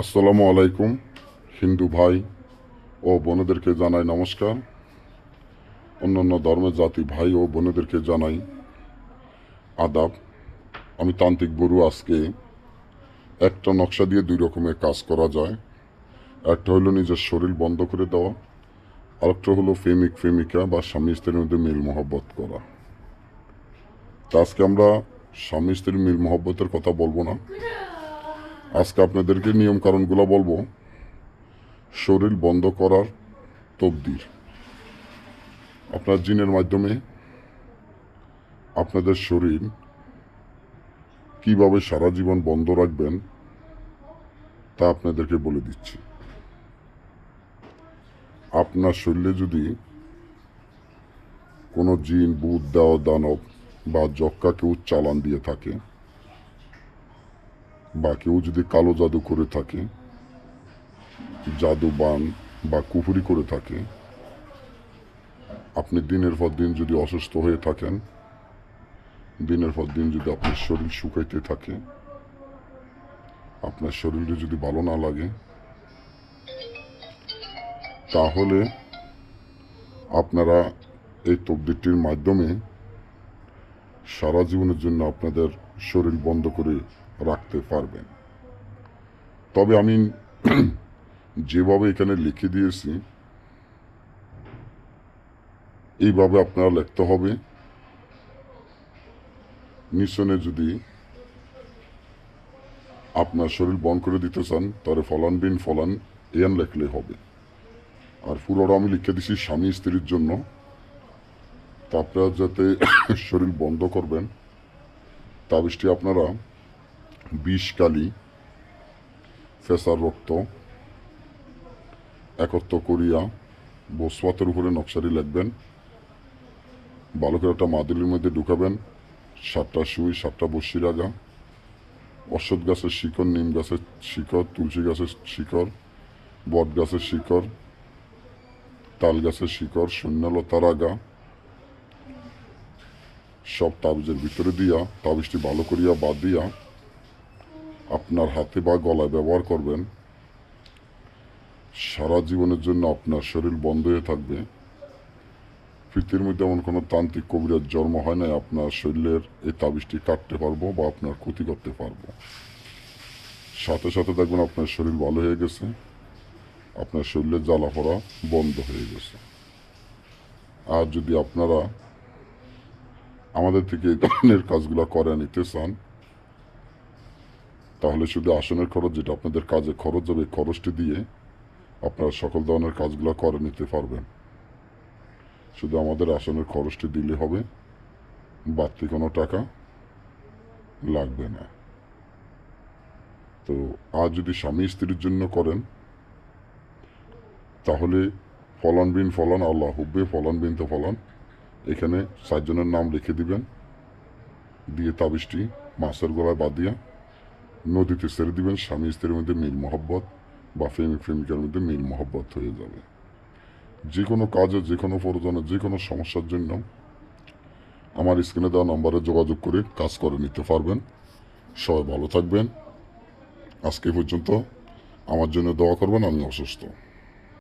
আসসালামু আলাইকুম, হিন্দু ভাই ও বোনেদেরকে জানাই নমস্কার। অন্যান্য ধর্মের জাতি ভাই ও বোনেদেরকে জানাই আদাব। আমি তান্ত্রিক বড়ু আজকে একটা নকশা দিয়ে দুই রকমের কাজ করা যায়। একটা হলো নিজের শরীর বন্ধ করে দেওয়া, আরেকটা হলো প্রেমিক প্রেমিকা বা স্বামী স্ত্রীর মধ্যে মিল মহব্বত করা। তা আজকে আমরা স্বামী স্ত্রীর মিল মহব্বতের কথা বলব না। আজকে আপনাদেরকে নিয়ম কারণগুলো বলব। শরীর বন্ধ করার তবদির আপনার জিনের মাধ্যমে আপনাদের শরীর কীভাবে সারা জীবন বন্ধ রাখবেন তা আপনাদেরকে বলে দিচ্ছি। আপনার শরীরে যদি কোনো জিন বুধ দেওয়া দানব বা যক্কা কেউ চালান দিয়ে থাকে বা কেউ যদি কালো জাদু করে থাকে জাদু বান বা কুফুরি করে থাকে, আপনি দিনের পর দিন যদি অসুস্থ হয়ে থাকেন, দিনের পর দিন যদি আপনার শরীর শুকাইতে থাকে, আপনার শরীরে যদি ভালো না লাগে, তাহলে আপনারা এই তবদিরটির মাধ্যমে সারা জীবনের জন্য আপনাদের শরীর বন্ধ করে রাখতে পারবেন। তবে আমি যেভাবে এখানে লিখে দিয়েছি, এইভাবে আপনারা লিখতে হবে। মিশনে যদি আপনার শরীর বন্ধ করে দিতে চান, তাহলে ফলান বিন ফলান, এন লেখলে হবে। আর পুরোটা আমি লিখে দিছি স্বামী স্ত্রীর জন্য। আপনারা যাতে শরীর বন্ধ করবেন তাবিজটি আপনারা বিষ কালি ফেসার রক্ত, একত্র করিয়া বসওয়াতের উপরে নকশারি লিখবেন, ভালো করে একটা মাদুলির মধ্যে ঢুকাবেন, সাতটা সুই, সাতটা বসি রাগা অশ্বৎ গাছের শিকড়, নিম গাছের শিকড়, তুলসী গাছের শিকড়, বট গাছের শিকড়, তাল গাছের শিকড় শূন্যলতা রাগা সব তাবিজের ভিতরে দিয়া, তাবিজটি ভালো করিয়া বাদ দিয়া আপনার হাতে বা গলায় ব্যবহার করবেন। সারা জীবনের জন্য আপনার শরীর বন্ধ হয়ে থাকবে। পৃথিবীর মধ্যে এমন কোনো তান্ত্রিক কবিরার জন্ম হয় না আপনার শরীরের এই তাবিজটি কাটতে পারব বা আপনার ক্ষতি করতে পারব। সাথে সাথে দেখবেন আপনার শরীর ভালো হয়ে গেছে, আপনার শরীরের জ্বালা পড়া বন্ধ হয়ে গেছে। আর যদি আপনারা আমাদের থেকে এই ধরনের কাজগুলো করে নিতে চান, তাহলে শুধু আসনের খরচ যেটা আপনাদের কাজে খরচ এই খরচটি দিয়ে আপনারা সকল ধরনের কাজগুলো করে নিতে পারবেন। শুধু আমাদের আসনের খরচটি দিলে হবে, বাড়তি কোনো টাকা লাগবে না। তো আর যদি স্বামী স্ত্রীর জন্য করেন, তাহলে ফলন বিন ফলন, আল্লাহ হুব্বে ফলন বিন তো ফলন এখানে সাতজনের নাম লিখে দিবেন। দিয়ে তাবিজটি মাছের গলায় বাদ দিয়া নদীতে ছেড়ে দিবেন। স্বামী স্ত্রীর মধ্যে মিল মহব্বত বা প্রেমিক প্রেমিকার মধ্যে মিল মহব্বত হয়ে যাবে। যে কোনো কাজে, যে কোনো প্রয়োজনে, যে কোনো সমস্যার জন্য আমার স্ক্রিনে দেওয়া নম্বরে যোগাযোগ করে কাজ করে নিতে পারবেন। সবাই ভালো থাকবেন। আজকে পর্যন্ত আমার জন্য দোয়া করবেন। আমি অসুস্থ।